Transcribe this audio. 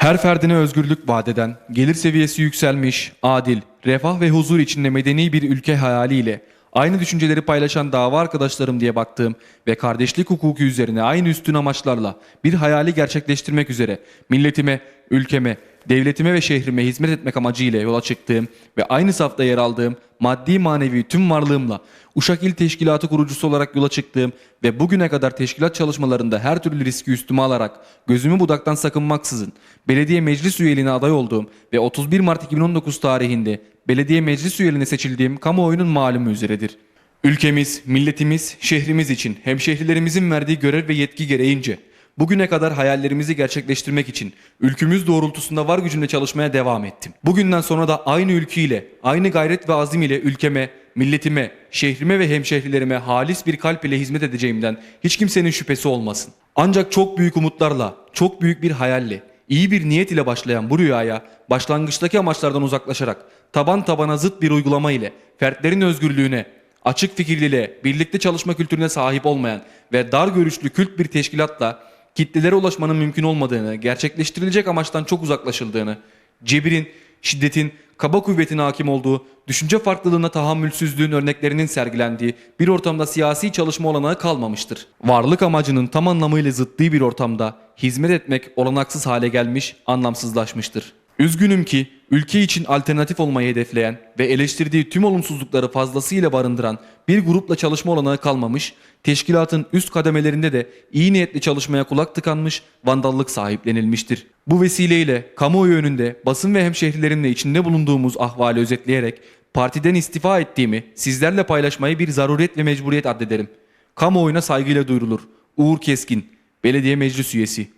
Her ferdine özgürlük vadeden, gelir seviyesi yükselmiş, adil, refah ve huzur içinde medeni bir ülke hayaliyle aynı düşünceleri paylaşan dava arkadaşlarım diye baktığım ve kardeşlik hukuku üzerine aynı üstün amaçlarla bir hayali gerçekleştirmek üzere milletime, ülkeme, devletime ve şehrime hizmet etmek amacıyla yola çıktığım ve aynı safta yer aldığım maddi manevi tüm varlığımla Uşak İl Teşkilatı kurucusu olarak yola çıktığım ve bugüne kadar teşkilat çalışmalarında her türlü riski üstüme alarak gözümü budaktan sakınmaksızın belediye meclis üyeliğine aday olduğum ve 31 Mart 2019 tarihinde belediye meclis üyeliğine seçildiğim kamuoyunun malumu üzeredir. Ülkemiz, milletimiz, şehrimiz için hemşehrilerimizin verdiği görev ve yetki gereğince Bugüne kadar hayallerimizi gerçekleştirmek için ülkümüz doğrultusunda var gücümle çalışmaya devam ettim. Bugünden sonra da aynı ülkeyle, aynı gayret ve azim ile ülkeme, milletime, şehrime ve hemşehrilerime halis bir kalp ile hizmet edeceğimden hiç kimsenin şüphesi olmasın. Ancak çok büyük umutlarla, çok büyük bir hayalle, iyi bir niyet ile başlayan bu rüyaya başlangıçtaki amaçlardan uzaklaşarak taban tabana zıt bir uygulama ile fertlerin özgürlüğüne, açık fikirliliğe, birlikte çalışma kültürüne sahip olmayan ve dar görüşlü kült bir teşkilatla kitlelere ulaşmanın mümkün olmadığını, gerçekleştirilecek amaçtan çok uzaklaşıldığını, cebirin, şiddetin, kaba kuvvetin hakim olduğu, düşünce farklılığına tahammülsüzlüğün örneklerinin sergilendiği bir ortamda siyasi çalışma olanağı kalmamıştır. Varlık amacının tam anlamıyla zıttığı bir ortamda hizmet etmek olanaksız hale gelmiş, anlamsızlaşmıştır. Üzgünüm ki ülke için alternatif olmayı hedefleyen ve eleştirdiği tüm olumsuzlukları fazlasıyla barındıran bir grupla çalışma olanağı kalmamış, teşkilatın üst kademelerinde de iyi niyetli çalışmaya kulak tıkanmış, vandallık sahiplenilmiştir. Bu vesileyle kamuoyu önünde basın ve hemşehrilerimle içinde bulunduğumuz ahvali özetleyerek partiden istifa ettiğimi sizlerle paylaşmayı bir zaruret ve mecburiyet addederim. Kamuoyuna saygıyla duyurulur. Uğur Keskin, Belediye Meclis Üyesi